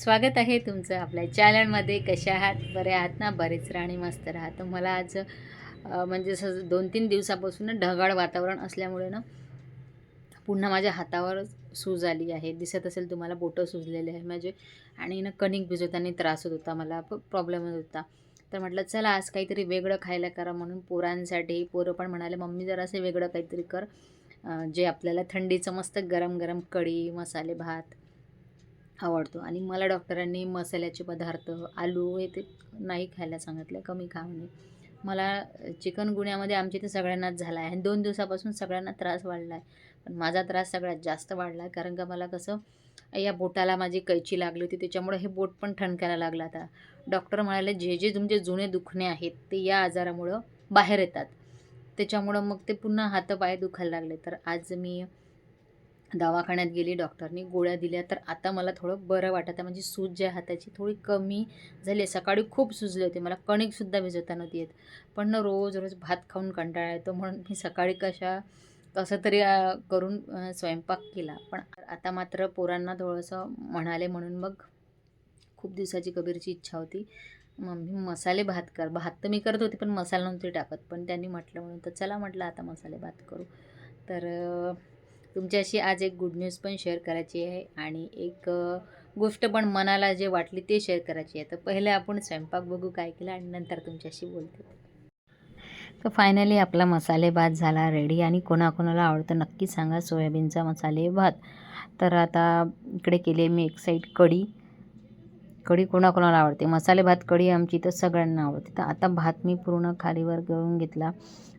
स्वागत आहे तुमचं आपल्या चॅनलमध्ये. कशा आहात? बरे आहात ना? बरेच राणी मस्त राहा तर मला आज म्हणजे असं दोन तीन दिवसापासून ढगाळ वातावरण असल्यामुळे ना पुन्हा माझ्या हातावर सूज आली आहे. दिसत असेल तुम्हाला बोटं सुजलेले आहे माझे. आणि ना कणिक भिजवताना त्रास होत होता. मला प्रॉब्लेम होत होता. तर म्हटलं चला आज काहीतरी वेगळं खायला करा म्हणून पोरांसाठी. पोरं पण म्हणाले मम्मी जरा असं वेगळं काहीतरी कर. जे आपल्याला थंडीचं मस्त गरम गरम कढी मसाले भात आवडतो. आणि मला डॉक्टरांनी मसाल्याचे पदार्थ आलू हे ते नाही खायला सांगितलं कमी खा म्हणे. मला चिकनगुन्यामध्ये आमच्या इथे सगळ्यांनाच झाला आहे आणि दोन दिवसापासून सगळ्यांना त्रास वाढला आहे पण माझा त्रास सगळ्यात जास्त वाढला आहे कारण का मला कसं या बोटाला माझी कैची लागली होती त्याच्यामुळे हे बोट पण ठणकायला लागलं आता. डॉक्टर म्हणाले जे जे तुमचे जुने दुखणे आहेत ते या आजारामुळं बाहेर येतात. त्याच्यामुळं मग ते पुन्हा हातपाय दुखायला लागले. तर आज मी दवाखान्यात गेली डॉक्टरनी गोळ्या दिल्या तर आता मला थोडं बरं वाटत. आहे म्हणजे सूज जी आहे हाताची थोडी कमी झाली आहे. सकाळी खूप सुजले होते. मला कणिकसुद्धा भिजवता नव्हती येत. पण ना रोज रोज भात खाऊन कंटाळा येतो. म्हणून मी सकाळी कशा कसं तरी करून स्वयंपाक केला. पण आता मात्र पोरांना थोडंसं म्हणाले म्हणून मग खूप दिवसाची कबीरची इच्छा होती. मम्मी मसाले भात कर. भात तर मी करत होते पण मसाला नव्हते टाकत. पण त्यांनी म्हटलं म्हणून तर चला म्हटलं आता मसाले भात करू. तर तुमच्याशी आज एक गुड न्यूज पण शेअर करायची आहे आणि एक गोष्ट पण मनाला जे वाटली ते शेअर करायची आहे. तर पहिले आपण स्वयंपाक बघू काय केलं आणि नंतर तुमच्याशी बोलते. तर फायनली आपला मसाले भात झाला रेडी आणि कोणाकोणाला आवडतं नक्की सांगा. सोयाबीनचा मसाले भात. तर आता इकडे केले मी एक साईड कढी. कढी कोणाकोणाला आवडते? मसाले भात कढी आमची तर सगळ्यांना आवडते. तर आता भात मी पूर्ण खालीवर गळून घेतला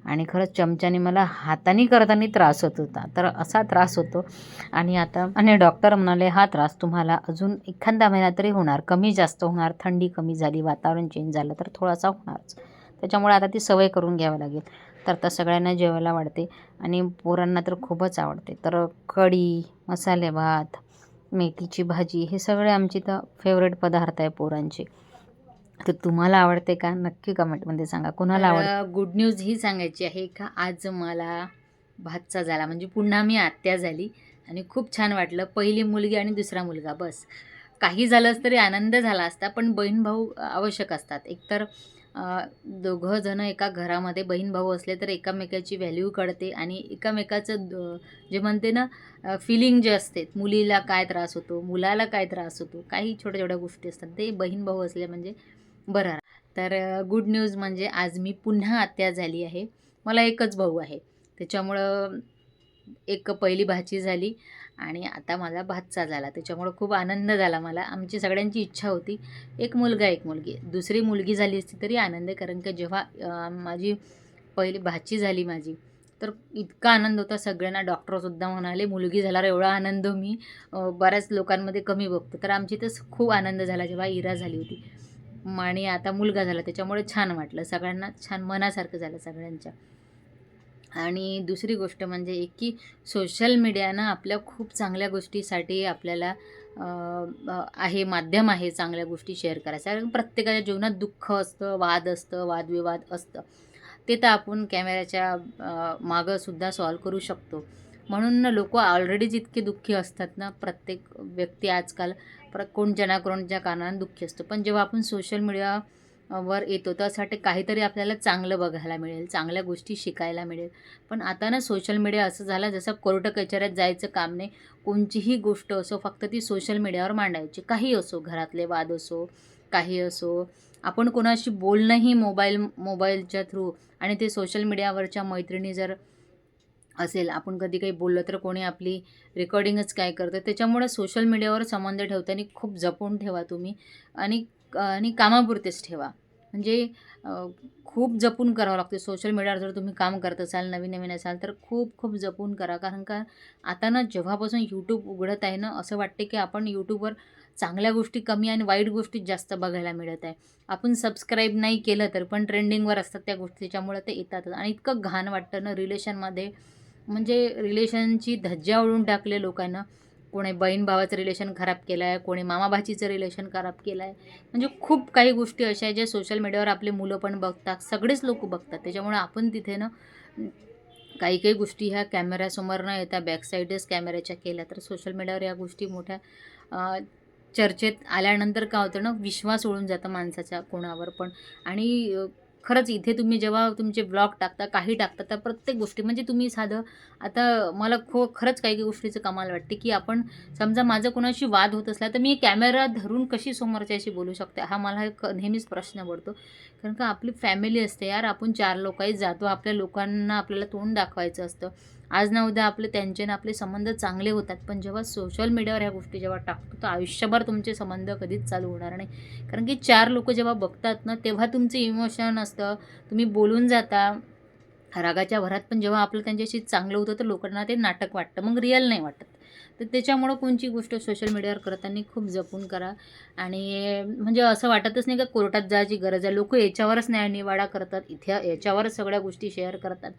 आणि खरंच चमच्याने मला हाताने करताना त्रास होत होता. तर असा त्रास होतो आणि आता आणि डॉक्टर म्हणाले हा त्रास तुम्हाला अजून एखादा महिना तरी होणार. कमी जास्त होणार. थंडी कमी झाली. वातावरण चेंज झालं तर थोडासा होणारच. त्याच्यामुळे आता ती सवय करून घ्यावी लागेल. तर आता सगळ्यांना जेवायला वाढते आणि पोरांना तर खूपच आवडते. तर कढी मसाले भात मेथीची भाजी हे सगळे आमचे तर फेवरेट पदार्थ आहे पोरांचे. तर तुम्हाला आवडते का? नक्की कमेंटमध्ये सांगा. कुणाला आवडते? गुड न्यूज ही सांगायची आहे का आज मला भातचा झाला. म्हणजे पुन्हा मी आत्या झाली आणि खूप छान वाटलं. पहिली मुलगी आणि दुसरा मुलगा. बस. काही झालंच तरी आनंद झाला असता पण बहीण भाऊ आवश्यक असतात. एकतर दोघं जण एका घरामध्ये बहीण भाऊ असले तर एकामेकाची व्हॅल्यू कळते आणि एकामेकाचं जे म्हणते ना फिलिंग जे असते मुलीला काय त्रास होतो मुलाला काय त्रास होतो काही छोट्या छोट्या गोष्टी असतात. ते बहीण भाऊ असले म्हणजे बरं तर गुड न्यूज म्हणजे आज मी पुन्हा आत्या झाली आहे. मला एकच भाऊ आहे. त्याच्यामुळं एक पहिली भाची झाली. आणि आता माझा भातचा झाला त्याच्यामुळं खूप आनंद झाला मला. आमची सगळ्यांची इच्छा होती एक मुलगा एक मुलगी. दुसरी मुलगी झाली असती तरी आनंद कारण की जेव्हा माझी पहिली भाची झाली माझी तर इतका आनंद होता सगळ्यांना. डॉक्टरसुद्धा म्हणाले मुलगी झाल्यावर एवढा आनंद मी बऱ्याच लोकांमध्ये कमी बघतो. तर आमची तर खूप आनंद झाला जेव्हा इरा झाली होती. आणि आता मुलगा झाला त्याच्यामुळे छान वाटलं. सगळ्यांना छान मनासारखं झालं सगळ्यांच्या. आणि दुसरी गोष्ट म्हणजे एक की सोशल मीडियानं आपल्या खूप चांगल्या गोष्टीसाठी आपल्याला आहे माध्यम आहे चांगल्या गोष्टी शेअर करायच्या कारण प्रत्येकाच्या जीवनात दुःख असतं वाद असतं वादविवाद असतं. ते तर आपण कॅमेऱ्याच्या मागंसुद्धा सॉल्व करू शकतो. म्हणून लोक ऑलरेडी जितके दुःखी असतात ना प्रत्येक व्यक्ती आजकाल प्र कोण ना कारणानं दुःखी असतो. पण जेव्हा आपण सोशल मीडिया वर येतो. त्यासाठी काहीतरी आपल्याला चांगलं बघायला मिळेल चांगल्या गोष्टी शिकायला मिळेल. पण आता ना सोशल मीडिया असं झालं जसं कोर्ट कचऱ्यात जायचं काम नाही. कोणतीही गोष्ट असो फक्त ती सोशल मीडियावर मांडायची. काही असो घरातले वाद असो काही असो. आपण कोणाशी बोलणंही मोबाईल मोबाईलच्या थ्रू आणि ते सोशल मीडियावरच्या मैत्रिणी जर असेल आपण कधी काही बोललं तर कोणी आपली रेकॉर्डिंगच काय करतं त्याच्यामुळे सोशल मीडियावर संबंध ठेवताना खूप जपून ठेवा तुम्ही. आणि आणि कामापुरतेच ठेवा. म्हणजे खूप जपून करावं लागते. सोशल मीडियावर जर तुम्ही काम करत असाल नवीन नवीन असाल तर खूप खूप जपून करा. कारण का आता ना जेव्हापासून यूट्यूब उघडत आहे ना असं वाटते की आपण यूट्यूबवर चांगल्या गोष्टी कमी आणि वाईट गोष्टी जास्त बघायला मिळत आहे. आपण सबस्क्राईब नाही केलं तर पण ट्रेंडिंगवर असतात त्या गोष्टी त्याच्यामुळे ते येतातच. आणि इतकं घाण वाटतं ना रिलेशनमध्ये म्हणजे रिलेशनची धज्जा ओढून टाकले लोकांना. कोणी बहीण भावाचं रिलेशन खराब केलं आहे कोणी मामा भाचीचं रिलेशन खराब केलं आहे म्हणजे खूप काही गोष्टी अशा आहेत ज्या सोशल मीडियावर आपले मुलं पण बघतात सगळेच लोक बघतात. त्याच्यामुळे आपण तिथे ना काही काही गोष्टी ह्या कॅमेऱ्यासमोर न येता बॅकसाईडच कॅमेऱ्याच्या केल्या तर सोशल मीडियावर या गोष्टी मोठ्या चर्चेत आल्यानंतर काय होतं ना विश्वास उडून जातं माणसाच्या कोणावर पण. आणि खरंच इथे तुम्ही जेव्हा तुमचे ब्लॉग टाकता काही टाकता तर प्रत्येक गोष्टी म्हणजे तुम्ही साधं आता मला खो खरंच काही काही गोष्टीचं कमाल वाटते की आपण समजा माझं कोणाशी वाद होत असला तर मी कॅमेरा धरून कशी समोरच्याशी बोलू शकते? हा मला एक नेहमीच प्रश्न पडतो. कारण का आपली फॅमिली असते यार आपण चार लोकही जातो आपल्या लोकांना आपल्याला तोंड दाखवायचं असतं. आज ना उद्या आपले त्यांचे ना आपले संबंध चांगले होतात पण जेव्हा सोशल मीडियावर ह्या गोष्टी जेव्हा टाकतो तर आयुष्यभर तुमचे संबंध कधीच चालू होणार नाही. कारण की चार लोक जेव्हा बघतात ना तेव्हा तुमचं इमोशन असतं तुम्ही बोलून जाता रागाच्या भरात. पण जेव्हा आपलं त्यांच्याशी चांगलं होतं तर लोकांना ते नाटक वाटतं. मग रिअल नाही वाटत. तर त्याच्यामुळं कोणची गोष्ट सोशल मीडियावर करताना खूप जपून करा. आणि म्हणजे असं वाटतच नाही का कोर्टात जायची गरज आहे. लोक याच्यावरच न्यायनिवाडा करतात. इथे याच्यावरच सगळ्या गोष्टी शेअर करतात.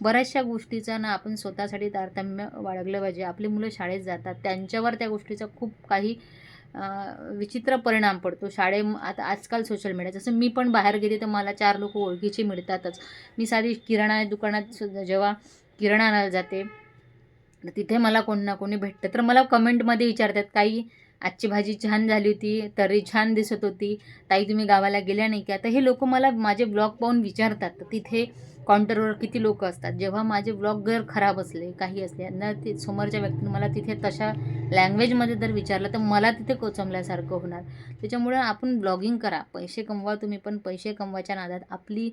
बऱ्याचशा गोष्टीचा ना आपण स्वतःसाठी तारतम्य बाळगलं पाहिजे. आपली मुलं शाळेत जातात. त्यांच्यावर त्या गोष्टीचा खूप काही विचित्र परिणाम पडतो. शाळे आता आजकाल सोशल मीडिया जसं मी पण बाहेर गेले तर मला चार लोक ओळखीचे मिळतातच. मी साधी किराणा दुकानात सुद्धा जेव्हा किराणा आणायला जाते तर तिथे मला कोण ना कोणी भेटतं. तर मला कमेंटमध्ये विचारतात काही आजची भाजी छान झाली होती तरी छान दिसत होती ताई तुम्ही गावाला गेल्या नाही का? तर हे लोक मला माझे ब्लॉग पाहून विचारतात. तर तिथे काउंटरवर किती लोक असतात? जेव्हा माझे ब्लॉग जर खराब असले काही असले ना ते समोरच्या व्यक्तीने मला तिथे तशा लँग्वेजमध्ये जर विचारलं तर मला तिथे कोचमल्यासारखं होणार. त्याच्यामुळं आपण ब्लॉगिंग करा. पैसे कमवा तुम्ही पण. पैसे कमवायच्या नादात आपली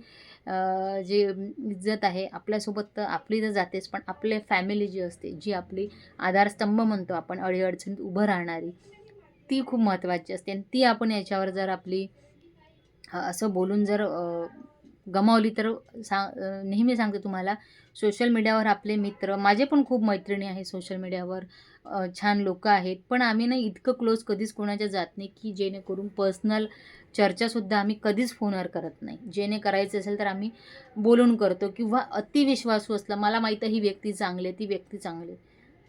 जी इज्जत आहे आपल्यासोबत तर आपली तर जातेच पण आपले फॅमिली जी असते जी आपली आधारस्तंभ म्हणतो आपण अडीअडचणीत उभं राहणारी ती खूप महत्त्वाची असते. आणि ती आपण याच्यावर जर आपली असं बोलून जर गमावली तर सा नेहमी सांगते तुम्हाला सोशल मीडियावर आपले मित्र माझे पण खूप मैत्रिणी आहेत सोशल मीडियावर छान लोक आहेत पण आम्ही ना इतकं क्लोज कधीच कोणाच्या जात नाही की जेणेकरून पर्सनल चर्चासुद्धा आम्ही कधीच फोनवर करत नाही. जेणे करायचं असेल तर आम्ही बोलून करतो किंवा अतिविश्वासू असला मला माहीत आहे ही व्यक्ती चांगली आहे ती व्यक्ती चांगली आहे,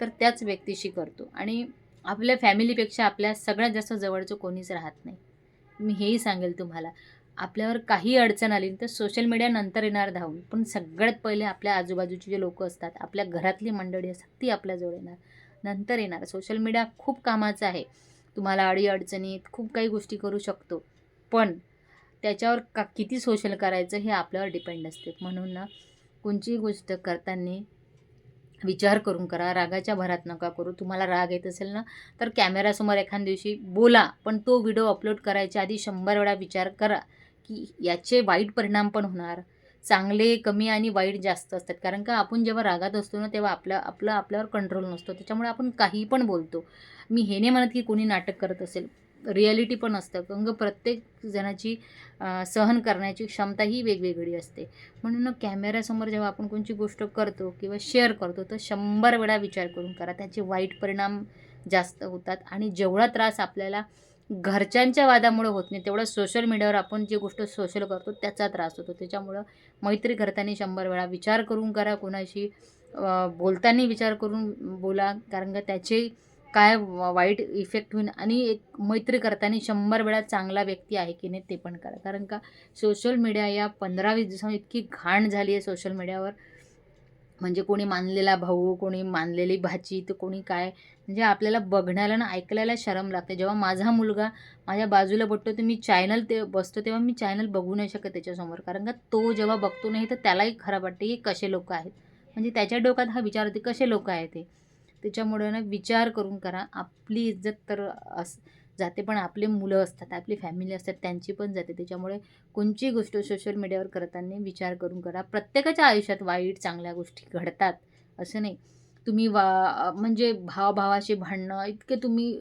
तर त्याच व्यक्तीशी करतो. आणि आपल्या फॅमिलीपेक्षा आपल्या सगळ्यात जास्त जवळचं कोणीच राहत नाही. मी हेही सांगेल तुम्हाला. आपल्यावर काही अडचण आली तर सोशल मीडिया नंतर येणार धावून पण सगळ्यात पहिले आपल्या आजूबाजूची जे लोक असतात आपल्या घरातली मंडळी असतात ती आपल्याजवळ येणार. नंतर येणार. सोशल मीडिया खूप कामाचं आहे. तुम्हाला अडी अडचणीत खूप काही गोष्टी करू शकतो. पण त्याच्यावर का किती सोशल करायचं हे आपल्यावर डिपेंड असते. म्हणून ना कोणतीही गोष्ट करताना विचार करून करा. रागाच्या भरात नका करू. तुम्हाला राग येत असेल ना तर कॅमेरासमोर एखाद दिवशी बोला. पण तो व्हिडिओ अपलोड करायच्या आधी शंभर वेळा विचार करा. की याचे वाईट परिणाम पण होणार. चांगले कमी आणि वाईट जास्त असतात. कारण का आपण जेव्हा रागात असतो ना तेव्हा आपल्या आपलं आपल्यावर कंट्रोल नसतो. त्याच्यामुळे आपण काही पण बोलतो. मी हे नाही म्हणत की कोणी नाटक करत असेल. रिॲलिटी पण असतं. कारण प्रत्येक जणाची सहन करण्याची क्षमता ही वेगवेगळी असते. म्हणून कॅमेऱ्यासमोर जेव्हा आपण कोणची गोष्ट करतो किंवा शेअर करतो तर शंभर वेळा विचार करून करा. त्याचे वाईट परिणाम जास्त होतात आणि जेवढा त्रास आपल्याला घरच्यांच्या वादामुळे होत नाही. तेवढं सोशल मीडियावर आपण जी गोष्ट सोशल करतो त्याचा त्रास होतो. त्याच्यामुळं मैत्री करताना शंभर वेळा विचार करून करा कोणाशी. बोलताना विचार करून बोला कारण का त्याचे काय व- वाईट इफेक्ट होईल आणि एक मैत्री करताना शंभर वेळा चांगला व्यक्ती आहे की नाही ते पण करा. कारण का सोशल मीडिया या पंधरा वीस दिवसांमध्ये इतकी घाण झाली आहे सोशल मीडियावर म्हणजे कोणी मानलेला भाऊ कोणी मानलेली भाची तर कोणी काय? म्हणजे आपल्याला बघण्याला ना ऐकायला शरम लागते. जेव्हा माझा मुलगा माझ्या बाजूला बघतो तर मी चॅनल ते बसतो तेव्हा मी चॅनल बघू नाही शकत त्याच्यासमोर. कारण का तो जेव्हा बघतो नाही तर त्यालाही खराब वाटते की कसे लोक आहेत. म्हणजे त्याच्या डोक्यात हा विचार होते कसे लोक आहेत ते. त्याच्यामुळे ना विचार करून करा. आपली इज्जत तर अस जाते पण आपले मुलं असतात आपली फॅमिली असतात त्यांची पण जाते. त्याच्यामुळे कोणची गोष्ट सोशल मीडियावर करताना विचार करून करा. प्रत्येकाच्या आयुष्यात वाईट चांगल्या गोष्टी घडतात असं नाही. तुम्ही वा म्हणजे भावाभावाशी भांडणं इतके तुम्ही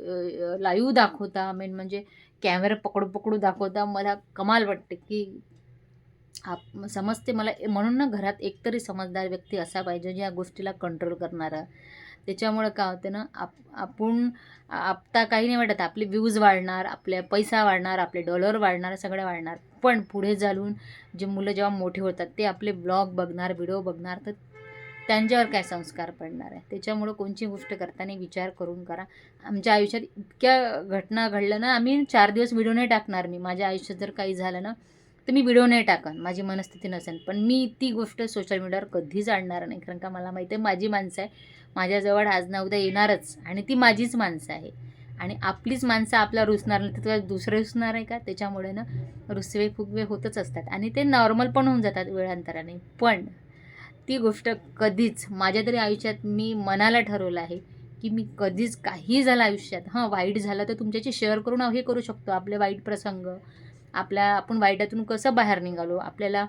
लाईव्ह दाखवता. मेन म्हणजे कॅमेरा पकडू पकडू दाखवता. मला कमाल वाटते की आप समजते. मला म्हणून ना घरात एकतरी समजदार व्यक्ती असा पाहिजे ज्या गोष्टीला कंट्रोल करणारा. त्याच्यामुळं काय होतं ना आप आपण आत्ता काही नाही वाटत. आपले व्ह्यूज वाढणार आपल्या पैसा वाढणार आपले डॉलर वाढणार सगळं वाढणार. पण पुढे चालून जे मुलं जेव्हा मोठे होतात ते आपले ब्लॉग बघणार व्हिडिओ बघणार तर त्यांच्यावर काय संस्कार पडणार आहे? त्याच्यामुळं कोणची गोष्ट करताना विचार करून करा. आमच्या आयुष्यात इतक्या घटना घडल्या ना आम्ही चार दिवस व्हिडिओ नाही टाकणार मी. माझ्या आयुष्यात जर काही झालं ना तर मी व्हिडिओ नाही टाकन माझी मनस्थिती नसेल. पण मी ती गोष्ट सोशल मीडियावर कधीच आणणार नाही. कारण का मला माहिती आहे माझी माणसं आहे. माझ्याजवळ आज ना उद्या येणारच आणि ती माझीच माणसं आहे. आणि आपलीच माणसं आपल्या रुसणार नाही तर दुसरे रुसणार आहे का? त्याच्यामुळे ना रुसवे फुगवे होतच असतात आणि ते नॉर्मल पण होऊन जातात वेळांतराने. पण ती गोष्ट कधीच माझ्या तरी आयुष्यात मी मनाला ठरवलं आहे की मी कधीच काही झालं आयुष्यात. हां वाईट झालं तर तुमच्याशी शेअर करून हे करू शकतो आपले वाईट प्रसंग. आपल्या आपण वाईटातून कसं बाहेर निघालो? आपल्याला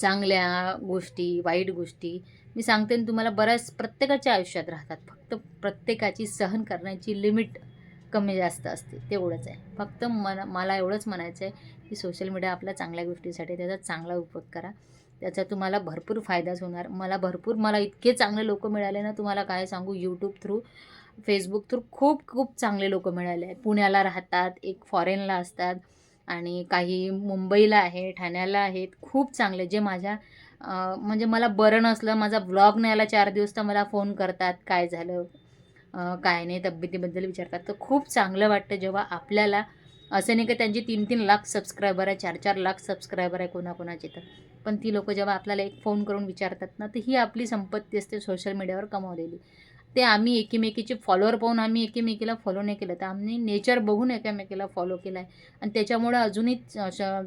चांगल्या गोष्टी वाईट गोष्टी मी सांगते ना तुम्हाला बऱ्याच प्रत्येकाच्या आयुष्यात राहतात. फक्त प्रत्येकाची सहन करण्याची लिमिट कमी जास्त असते. तेवढंच आहे. फक्त मन मला एवढंच म्हणायचं आहे की सोशल मीडिया आपल्या चांगल्या गोष्टीसाठी त्याचा चांगला उपयोग करा. त्याचा तुम्हाला भरपूर फायदाच होणार. मला भरपूर मला इतके चांगले लोक मिळाले ना तुम्हाला काय सांगू? यूट्यूब थ्रू फेसबुक थ्रू खूप खूप चांगले लोक मिळाले आहे पुण्याला राहतात एक फॉरेनला असतात. आणि काही मुंबईला आहे ठाण्याला आहेत खूप चांगले जे माझ्या म्हणजे मला बरं नसलं माझा ब्लॉग नाही आला चार दिवस तर मला फोन करतात काय झालं काय नाही तब्येतीबद्दल विचारतात. तर खूप चांगलं वाटतं जेव्हा आपल्याला असं नाही की त्यांची तीन तीन लाख सबस्क्रायबर आहे चार चार लाख सबस्क्रायबर आहे कोणाकोणाचे तर पण ती लोक जेव्हा आपल्याला एक फोन करून विचारतात ना तर ही आपली संपत्ती असते सोशल मीडियावर कमावलेली. ते आम्ही एकमेकीचे फॉलोअर पाहून आम्ही एकमेकीला फॉलो नाही केलं. तर आम्ही नेचर बघून एकमेकीला फॉलो केला आहे आणि त्याच्यामुळं अजूनही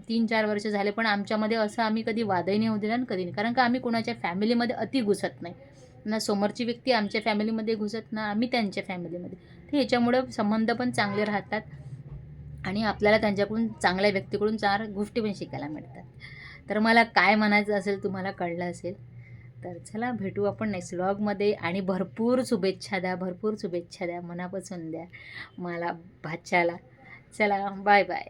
तीन चार वर्ष झाले पण आमच्यामध्ये असं आम्ही कधी वादही नाही होऊ दिला आणि कधी नाही. कारण का आम्ही कोणाच्या फॅमिलीमध्ये अति घुसत नाही. ना समोरची व्यक्ती आमच्या फॅमिलीमध्ये घुसत ना आम्ही त्यांच्या फॅमिलीमध्ये तर ह्याच्यामुळं संबंध पण चांगले राहतात. आणि आपल्याला त्यांच्याकडून चांगल्या व्यक्तीकडून चार गोष्टी पण शिकायला मिळतात. तर मला काय म्हणायचं असेल तुम्हाला कळलं असेल. तर चला भेटू आपण नेक्स्ट व्लॉगमध्ये आणि भरपूर शुभेच्छा द्या भरपूर शुभेच्छा द्या मनापासून द्या. मला भाच्याला. चला बाय बाय